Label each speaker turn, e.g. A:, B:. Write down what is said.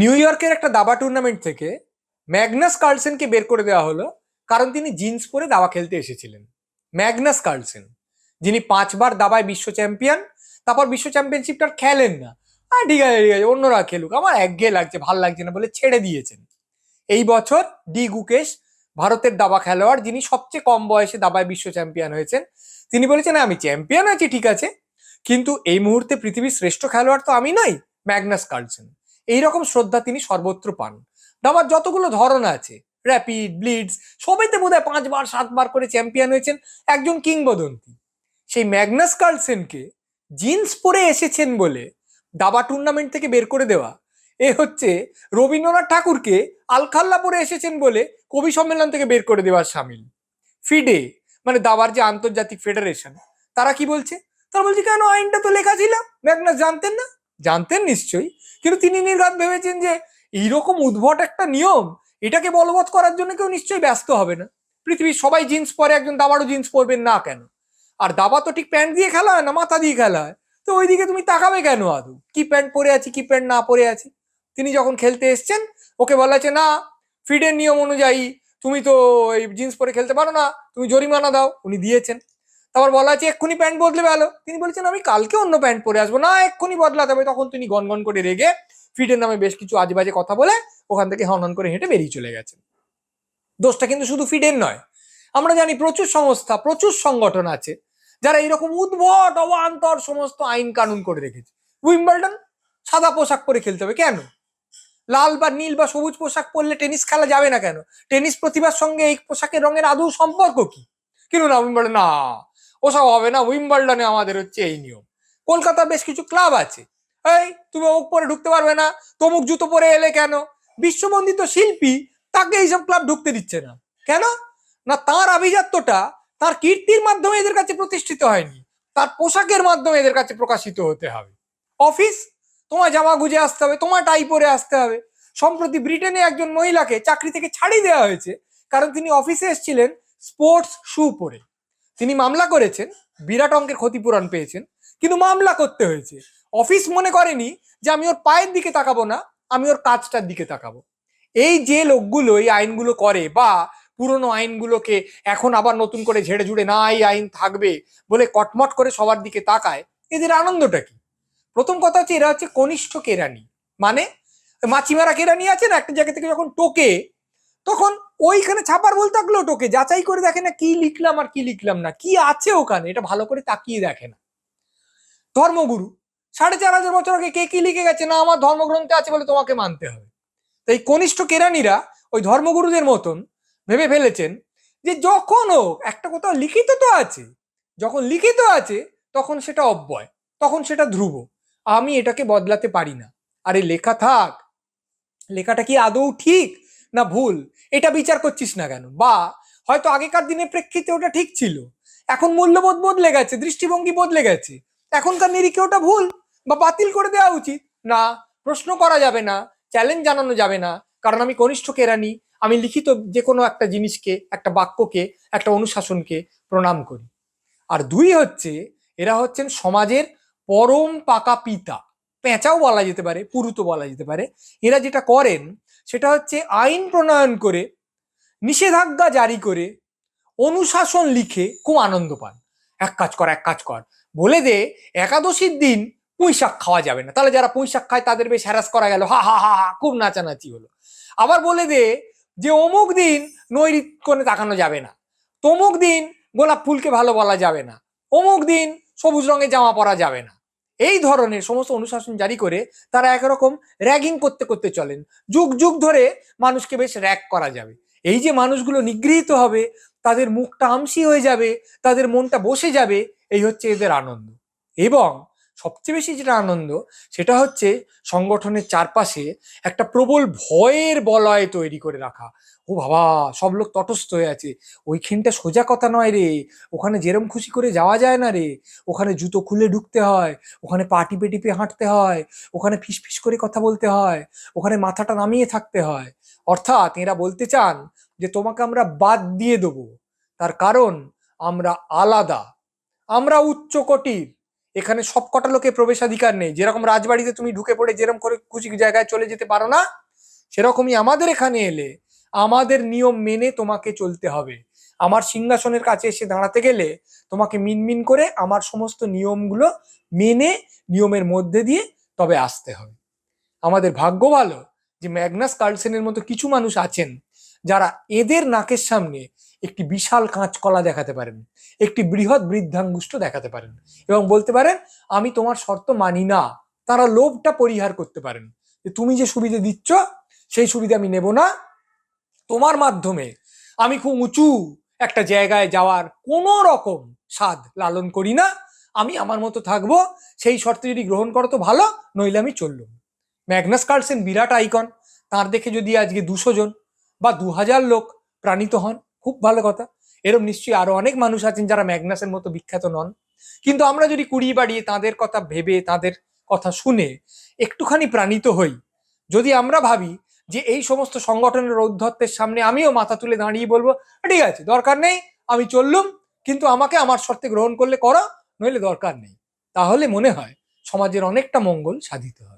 A: New ইয়র্কের একটা দাবা টুর্নামেন্ট থেকে ম্যাগনাস কার্লসেনকে বের করে দেওয়া হলো, কারণ তিনি জিন্স পরে দাবা খেলতে এসেছিলেন। ম্যাগনাস কার্লসেন যিনি পাঁচবার দাবায় বিশ্ব চ্যাম্পিয়ন তারপর বিশ্ব চ্যাম্পিয়নশিপটা খেলেন না। আর ঠিক আছে ঠিক আছে, অন্যরা খেলুক। আমার একঘেয়ে লাগছে, ভালো লাগছে না বলে ছেড়ে দিয়েছেন। এই বছর ডি গুকেশ, ভারতের দাবা খেলোয়াড়, যিনি সবচেয়ে কম বয়সে দাবায় বিশ্ব চ্যাম্পিয়ন হয়েছেন, তিনি বলেছেন আমি চ্যাম্পিয়ন আছি, ঠিক আছে। কিন্তু এই মুহূর্তে পৃথিবীর শ্রেষ্ঠ খেলোয়াড় তো আমি নই ম্যাগনাস কার্লসেন এইরকম শ্রদ্ধা তিনি সর্বত্র পান। দাবার যতগুলো ধরন আছে র্যাপিড ব্লিডস সবাইতে বোধ হয় পাঁচবার, সাতবার করে চ্যাম্পিয়ন হয়েছেন একজন কিংবদন্তি। সেই ম্যাগনাস কার্লসেনকে জিন্স পরে এসেছেন বলে দাবা টুর্নামেন্ট থেকে বের করে দেওয়া, এ হচ্ছে রবীন্দ্রনাথ ঠাকুরকে আলখাল্লা পরে এসেছেন বলে কবি সম্মেলন থেকে বের করে দেওয়ার সামিল। ফিডে মানে দাবার যে আন্তর্জাতিক ফেডারেশন তারা কি বলছে? তারা বলছে, কেন আইনটা তো লেখা ছিল? ম্যাগনাস, জানতেন না? জানতেন নিশ্চয়ই। কিন্তু তিনি নির্ঘাত ভেবেছেন যে এইরকম উদ্ভট একটা নিয়ম, এটাকে বলবৎ করার জন্য কেউ নিশ্চয়ই ব্যস্ত হবে না। পৃথিবীর সবাই জিন্স পরে, একজন দাবারও জিন্স পরবেন না কেন? আর দাবা তো ঠিক প্যান্ট দিয়ে খেলা হয় না, মাথা দিয়ে খেলা হয়। তো ওইদিকে তুমি তাকাবে কেন আদৌ? কি প্যান্ট পরে আছি, কি প্যান্ট না পরে আছি? তিনি যখন খেলতে এসছেন, ওকে বলা হচ্ছে না, ফিডের নিয়ম অনুযায়ী তুমি তো এই জিন্স পরে খেলতে পারো না, তুমি জরিমানা দাও। উনি দিয়েছেন। তারপর বলা আছে, এক্ষুনি প্যান্ট বদলে ভালো তিনি বলেছেন, আমি কালকে অন্য প্যান্ট পরে আসব। না, এক্ষুনি বদলাতে হবে। তখন তিনি গনগন করে রেগে ফিডের নামে বেশ কিছু আজেবাজে কথা বলে ওখান থেকে হনন করে হেঁটে বেরিয়ে চলে গেছেন। দোষটা কিন্তু শুধু ফিডের নয়। আমরা জানি প্রচুর সংস্থা, প্রচুর সংগঠন আছে যারা এইরকম উদ্ভট, অবান্তর সমস্ত আইন কানুন করে রেখেছে। উইম্বলডন সাদা পোশাক পরে খেলতে হবে। কেন? লাল বা নীল বা সবুজ পোশাক পরলে টেনিস খেলা যাবে না কেন? টেনিস প্রতিভার সঙ্গে এই পোশাকের রঙের আদৌ সম্পর্ক কি? কিন্তু না, উইম্বলডন, না। ওসব হবে না, উইম্বলডনে আমাদের হচ্ছে এই নিয়ম। কলকাতার বেশ কিছু ক্লাব আছে। এই, তুমি অমুক পরে ঢুকতে পারবে না, তমুক জুতো পরে এলে কেন? বিশ্ববন্দিত শিল্পী তাকে এইসব ক্লাব ঢুকতে দিচ্ছে না। কেন? না, তার আভিজাত্যটা, তার কীর্তির মাধ্যমে এদের কাছে প্রতিষ্ঠিত হয়নি। তার পোশাকের মাধ্যমে এদের কাছে প্রকাশিত হতে হবে। অফিস? তোমার জামা গুজে আসতে হবে, তোমার টাই পরে আসতে হবে। সম্প্রতি ব্রিটেনে একজন মহিলাকে চাকরি থেকে ছাড়িয়ে দেওয়া হয়েছে, কারণ তিনি অফিসে এসেছিলেন স্পোর্টস শু পরে। তিনি মামলা করেছেন, বিরাট অঙ্কের ক্ষতিপূরণ পেয়েছেন, কিন্তু মামলা করতে হয়েছে। অফিস মনে করেনি যে আমি ওর পায়ের দিকে তাকাবো না, আমি ওর কাজটার দিকে তাকাবো। এই যে লোকগুলো এই আইনগুলো করে বা পুরনো আইনগুলোকে এখন আবার নতুন করে ঝেড়ে ঝুড়ে না এই আইন থাকবে বলে কটমট করে সবার দিকে তাকায়, এদের আনন্দটা কি? প্রথম কথা হচ্ছে এরা হচ্ছে কনিষ্ঠ কেরানি। মানে মাছিমারা কেরানি আছে না, একটা জায়গা থেকে যখন টোকে, তখন ওইখানে ছাপার বলতে থাকলেও টোকে যাচাই করে দেখে না কি লিখলাম আর কি লিখলাম না, কি আছে ওখানে, এটা ভালো করে তাকিয়ে দেখে না। ধর্মগুরু, সাড়ে চার হাজার বছর আগে কে কি লিখে গেছে? না, আমার ধর্মগ্রন্থে আছে বলে তোমাকে মানতে হবে। তাই কনিষ্ঠ কেরানিরা ওই ধর্মগুরুদের মতন ভেবে ফেলেছেন যে যখনও একটা কোথাও লিখিত তো আছে, যখন লিখিত আছে, তখন সেটা অব্যয়, তখন সেটা ধ্রুব। আমি এটাকে বদলাতে পারি না। আরে লেখা থাক, লেখাটা কি আদৌ ঠিক? না ভুল, এটা বিচার করছিস না কেন? বা হয়তো আগেকার দিনের প্রেক্ষিতে ওটা ঠিক ছিল। এখন মূল্যবোধ বদলে গেছে, দৃষ্টিভঙ্গি বদলে গেছে। এখনকার নিরিখে ওটা ভুল বা বাতিল করে দেওয়া উচিত। না, প্রশ্ন করা যাবে না চ্যালেঞ্জ জানানো যাবে না। কারণ আমি কনিষ্ঠ কেরানি আমি লিখিত যে কোনো একটা জিনিসকে, একটা বাক্যকে, একটা অনুশাসনকে প্রণাম করি। আর দুই হচ্ছে, এরা হচ্ছেন সমাজের পরম পাকা পিতা। পেঁচাও বলা যেতে পারে পুরুতো বলা যেতে পারে। এরা যেটা করেন, সেটা হচ্ছে আইন প্রণয়ন করে, নিষেধাজ্ঞা জারি করে, অনুশাসন লিখে খুব আনন্দ পান। এক কাজ কর, এক কাজ কর। বলে দে, একাদশীর দিন পুঁই শাক খাওয়া যাবে না। তাহলে যারা পুঁই শাক খায়, তাদের বেশ হ্যারাস করা গেল। হা হা হা হা, খুব নাচানাচি হলো। আবার বলে দে, যে অমুক দিন নৈরিত কোণে তাকানো যাবে না। তমুক দিন গোলাপ ফুলকে ভালো বলা যাবে না। অমুক দিন সবুজ রঙের জামা পরা যাবে না। এই ধরনের সমস্ত অনুশাসন জারি করে তারা একরকম র্যাগিং করতে করতে চলেন। যুগ যুগ ধরে মানুষকে বেশ র্যাগ করা যাবে। এই যে মানুষগুলো নিগৃহীত হবে, তাদের মুখটা আমসি হয়ে যাবে, তাদের মনটা বসে যাবে, এই হচ্ছে এদের আনন্দ। এবং সবচেয়ে বেশি যেটা আনন্দ, সেটা হচ্ছে সংগঠনের চারপাশে একটা প্রবল ভয়ের বলয় তৈরি করে রাখা। ও বাবা, সব লোক তটস্থ হয়ে আছে। ওইখানটা সোজা কথা নয় রে। ওখানে যেরম খুশি করে যাওয়া যায় না রে। ওখানে জুতো খুলে ঢুকতে হয়, ওখানে পা টিপে টিপে হাঁটতে হয়, ওখানে ফিস ফিস করে কথা বলতে হয়, ওখানে মাথাটা নামিয়ে থাকতে হয়। অর্থাৎ এরা বলতে চান যে, তোমাকে আমরা বাদ দিয়ে দেবো। তার কারণ আমরা আলাদা। আমরা উচ্চ কোটির। এখানে সব কটা লোকে প্রবেশাধিকার নেই। যেরকম রাজবাড়িতে তুমি ঢুকে পড়ে যেরকম করে খুশি জায়গায় চলে যেতে পারো না, সেরকমই আমাদের এখানে এলে আমাদের নিয়ম মেনে তোমাকে চলতে হবে। আমার সিংহাসনের কাছে এসে দাঁড়াতে গেলে তোমাকে মিনমিন করে আমার সমস্ত নিয়মগুলো মেনে নিয়মের মধ্যে দিয়ে তবে আসতে হবে। আমাদের ভাগ্য ভালো যে ম্যাগনাস কার্লসেনের মতো কিছু মানুষ আছেন যারা এদের নাকের সামনে একটি বিশাল কাঁচকলা দেখাতে পারেন। একটি বৃহৎ বৃদ্ধাঙ্গুষ্ঠ দেখাতে পারেন এবং বলতে পারেন, আমি তোমার শর্ত মানি না। তারা লোভটা পরিহার করতে পারেন। যে তুমি যে সুবিধে দিচ্ছ, সেই সুবিধা আমি নেব না। তোমার মাধ্যমে আমি খুব উঁচু একটা জায়গায় যাওয়ার কোনো রকম স্বাদ লালন করি না। আমি আমার মতো থাকব, সেই শর্তে যদি গ্রহণ করো তো ভালো, নইলে আমি চললুম। ম্যাগনাস কার্লসেন বিরাট আইকন। তার দেখে যদি আজকে দুশো জন বা দু হাজার লোক প্রাণিত হন খুব ভালো কথা। এরম নিশ্চয়ই আরও অনেক মানুষ আছেন যারা ম্যাগনাসের মতো বিখ্যাত নন। কিন্তু আমরা যদি কুড়িয়ে বাড়িয়ে তাদের কথা ভেবে, তাদের কথা শুনে একটুখানি প্রাণিত হই, যদি আমরা ভাবি যে এই সমস্ত সংগঠনের ঔদ্ধত্যের সামনে আমিও মাথা তুলে দাঁড়িয়ে বলব, ঠিক আছে, দরকার নেই, আমি চললুম, কিন্তু আমাকে আমার শর্তে গ্রহণ করলে করো, নইলে দরকার নেই। তাহলে মনে হয় সমাজের অনেকটা মঙ্গল সাধিত হয়